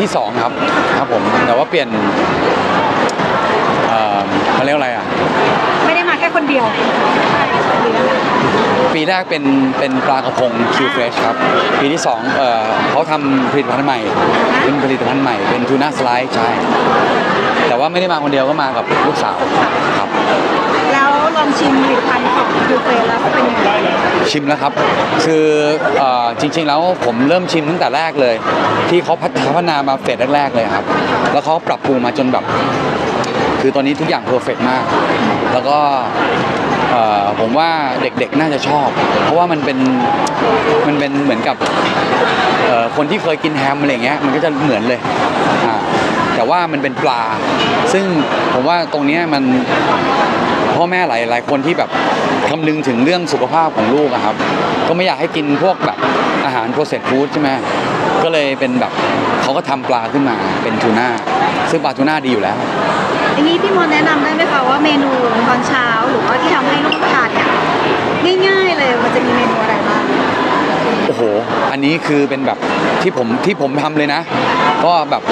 ที่สองครับครับผมแต่ว่าเปลี่ยนเอ่อเขาเรียกว่าอะไรอะ ไม่ได้มาแค่คนเดียวปีแรกเป็นเป็นปลากระพงคิวเฟรชครับ ปีที่สองเอ่อเขาทำผลิตภัณฑ์ใหม่ เป็นผลิตภัณฑ์ใหม่เป็นทูน่าสไลด์ใช่ แต่ว่าไม่ได้มาคนเดียวก็มากับลูกสาวครับ แล้วลองชิมผลิตภัณฑ์ของยูเฟรแล้วเป็นยังไงชิมแล้วครับ คือเอ่อจริง ๆ แล้วผมเริ่มชิมตั้งแต่แรกเลย ที่เขาพัฒนามาเฟสแรกๆเลยครับ แล้วเขาปรับปรุงมาจนแบบ คือตอนนี้ทุกอย่างเพอร์เฟกมาก แล้วก็เอ่อผมว่าเด็กๆน่าจะชอบ เพราะว่ามันเป็นมันเป็นเหมือนกับเอ่อคนที่เคยกินแฮมอะไรอย่างเงี้ยมันก็จะเหมือนเลยอ่า แต่ว่ามันเป็นปลา ซึ่งผมว่าตรงนี้มันพ่อแม่หลายหลายคนที่แบบคำนึงถึงเรื่องสุขภาพของลูกครับ ก็ไม่อยากให้กินพวกแบบอาหารโปรเซสฟู้ดใช่ไหมก็เลยเป็นแบบเขาก็ทำปลาขึ้นมาเป็นทูน่าซึ่งปลาทูน่าดีอยู่แล้วอย่างนี้พี่มดแนะนำได้ไหมคะว่าเมนูตอนเช้าหรือว่าที่ทำให้ลูกทานเนี่ยง่ายๆเลยมันจะมีเมนูอะไร โอ้โห อันนี้คือเป็นแบบที่ผมที่ผมทำเลยนะ ก็แบบ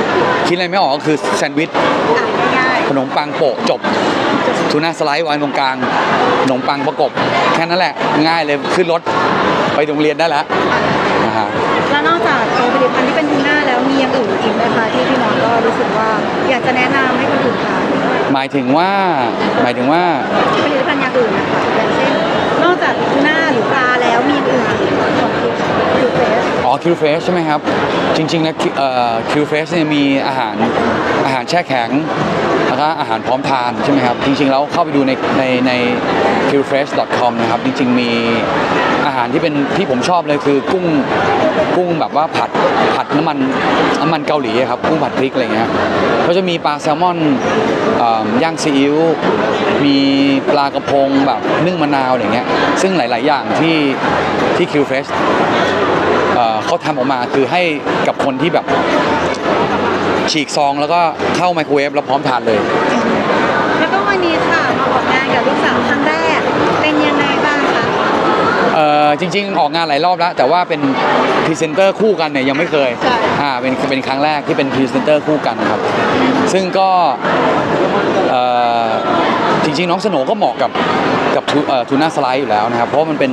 คิดอะไรไม่ออกก็คือแซนด์วิชอะง่ายขนมปังโปะจบทูน่าสไลด์วางตรงกลางขนมปังประกบ แค่นั้นแหละ ง่ายเลยขึ้นรถไปโรงเรียนได้แล้วนะฮะๆแล้วนอกจากตัวผลิตภัณฑ์ที่เป็นทูน่าแล้วมีอย่างอื่นอีกไหมคะที่พี่มดก็รู้สึกว่าอยากจะแนะนำให้คนอื่นทานหมายถึงว่าหมายถึงว่าผลิตภัณฑ์อย่างอื่นนะคะ คิวเฟสใช่ไหมครับ จริง ๆ แล้วคิวเฟสเนี่ยมีอาหารอาหารแช่แข็งแล้วก็อาหารพร้อมทานใช่ไหมครับ จริง ๆ แล้วเข้าไปดูในในใน q f r e s h c o m นะครับ จริง ๆ มีอาหารที่เป็นที่ผมชอบเลยคือกุ้งกุ้งแบบว่าผัดผัดน้ำมันน้ำมันเกาหลีครับกุ้งผัดพริกอะไรเงี้ยก็จะมีปลาแซลมอนอย่างซีอิ๊วมีปลากระพงแบบนึ่งมะนาวอะไรเงี้ยซึ่งหลาย ๆ อย่างที่ที่ Q Fresh เอ่อ เขาทำออกมาคือให้กับคนที่แบบฉีกซองแล้วก็เข้าไมโครเวฟแล้วพร้อมทานเลย แล้วก็วันนี้ค่ะมาออกงานกับลูกสาวครั้งแรกเป็นยังไงบ้างคะเอ่อจริง ๆ ออกงานหลายรอบแล้ว แต่ว่าเป็นพรีเซนเตอร์คู่กันเนี่ยยังไม่เคยใช่อ่าเป็นเป็นครั้งแรกที่เป็นพรีเซนเตอร์คู่กันครับ ซึ่งก็เอ่อจริง ๆ น้องสโหนก็เหมาะกับกับทูน่าสไลด์อยู่แล้วนะครับ เพราะมันเป็น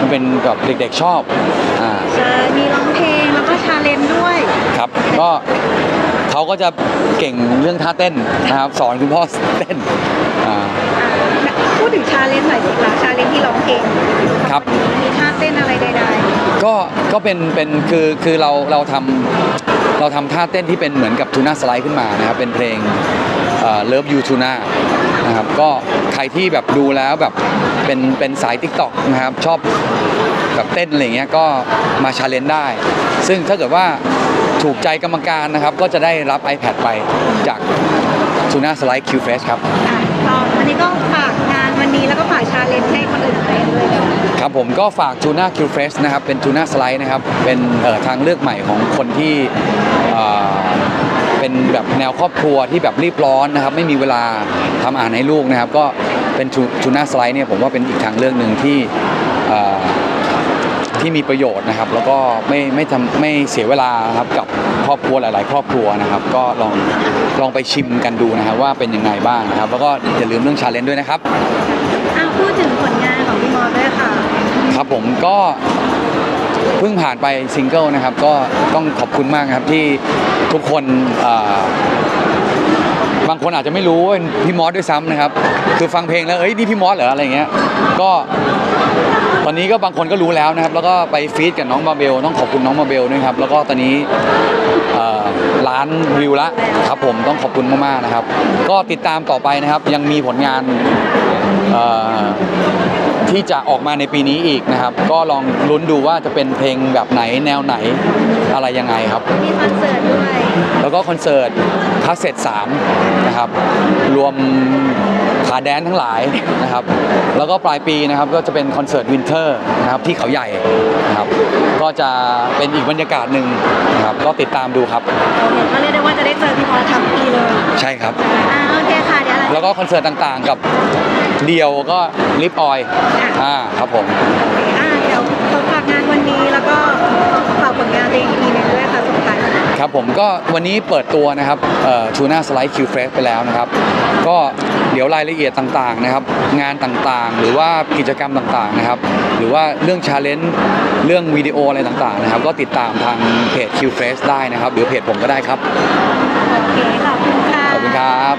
มันเป็นแบบเด็กๆชอบ อ่าใช่มีร้องเพลงแล้วก็ชาเลนจ์ด้วย ครับก็เขาก็จะเก่งเรื่องท่าเต้นนะครับสอนคุณพ่อเต้นอ่า อะพูดถึงชาเลนจ์หน่อยสิคะชาเลนจ์ที่ร้องเพลงครับ มีท่าเต้นอะไรใดก็ก็เป็นเป็นคือคือเราเราทำเราทำท่าเต้นที่เป็นเหมือนกับทูน่าสไลด์ขึ้นมานะครับเป็นเพลงเลิฟยูทูน่า นะครับก็ใครที่แบบดูแล้วแบบเป็นเป็นสาย t ิ k t o k นะครับชอบแบบเต้นอะไรเงี้ยก็มาชาเลนจ์ได้ ซึ่งถ้าเกิดว่าถูกใจกรรมการนะครับ ก็จะได้รับ iPad ไปจากทูน่าสไลด์คิวเฟสครับๆอะก็วันนี้ก็ฝากงานวันนี้แล้วก็ฝากชาเลนจ์ให้คนอื่นไปด้วยนะคะครับผมก็ฝากทูน่าคิวเฟสนะครับเป็นทูน่าสไลด์นะครับเป็นเอ่อทางเลือกใหม่ของคนที่ เอ่อเป็นแบบแนวครอบครัวที่แบบรีบร้อนนะครับไม่มีเวลาทำอาหารให้ลูกนะครับ ก็เป็นทูน่าสไลด์เนี่ยผมว่าเป็นอีกทางเลือกหนึ่งที่เอ่อที่มีประโยชน์นะครับ แล้วก็ไม่ไม่ทำไม่เสียเวลาครับกับครอบครัวหลาย ๆ ครอบครัวนะครับ ก็ลองลองไปชิมกันดูนะครับว่าเป็นยังไงบ้างนะครับ แล้วก็อย่าลืมเรื่องชาเลนจ์ด้วยนะครับอะพูดถึงผลงานของพี่มอสด้วยค่ะ ครับผมก็เพิ่งผ่านไปซิงเกิลนะครับ ก็ต้องขอบคุณมากครับที่ ทุกคนบางคนอาจจะไม่รู้ว่าเป็นพี่มอสด้วยซ้ำนะครับ คือฟังเพลงแล้วเอ้ยนี่พี่มอสเหรออะไรเงี้ยก็ตอนนี้ก็บางคนก็รู้แล้วนะครับ แล้วก็ไปฟีดกับน้องมาเบลต้องขอบคุณน้องมาเบลด้วยครับ แล้วก็ตอนนี้ ล้านวิวละครับผมต้องขอบคุณมากๆนะครับ ก็ติดตามต่อไปนะครับยังมีผลงานที่จะออกมาในปีนี้อีกนะครับ ก็ลองลุ้นดูว่าจะเป็นเพลงแบบไหนแนวไหนอะไรยังไงครับมีคอนเสิร์ตด้วย ก็คอนเสิร์ตพาสเซต3นะครับรวมขาแดนทั้งหลายนะครับ แล้วก็ปลายปีนะครับก็จะเป็นคอนเสิร์ตวินเทอร์นะครับที่เขาใหญ่นะครับก็จะเป็นอีกบรรยากาศหนึ่งนะครับก็ติดตามดูครับก็เรียกได้ว่าจะได้เจอพี่มอสทั้งปีเลย ใช่ครับอ่าโอเคค่ะเดี๋ยวเราแล้วก็คอนเสิร์ตต่างๆกับเดียวก็ลิปออยอ่าครับผม ค่ะสุดท้ายครับผมก็วันนี้เปิดตัวนะครับทูน่าสไลด์คิวเฟสไปแล้วนะครับก็เดี๋ยวรายละเอียดต่างๆนะครับ งานต่างๆ หรือว่ากิจกรรมต่างๆนะครับ หรือว่าเรื่องชาเลนจ์เรื่องวิดีโออะไรต่างๆนะครับ ก็ติดตามทางเพจ Q f r e s h ได้นะครับ หรือเพจผมก็ได้ครับโอเคขอบคุณค่ะขอบคุณครับ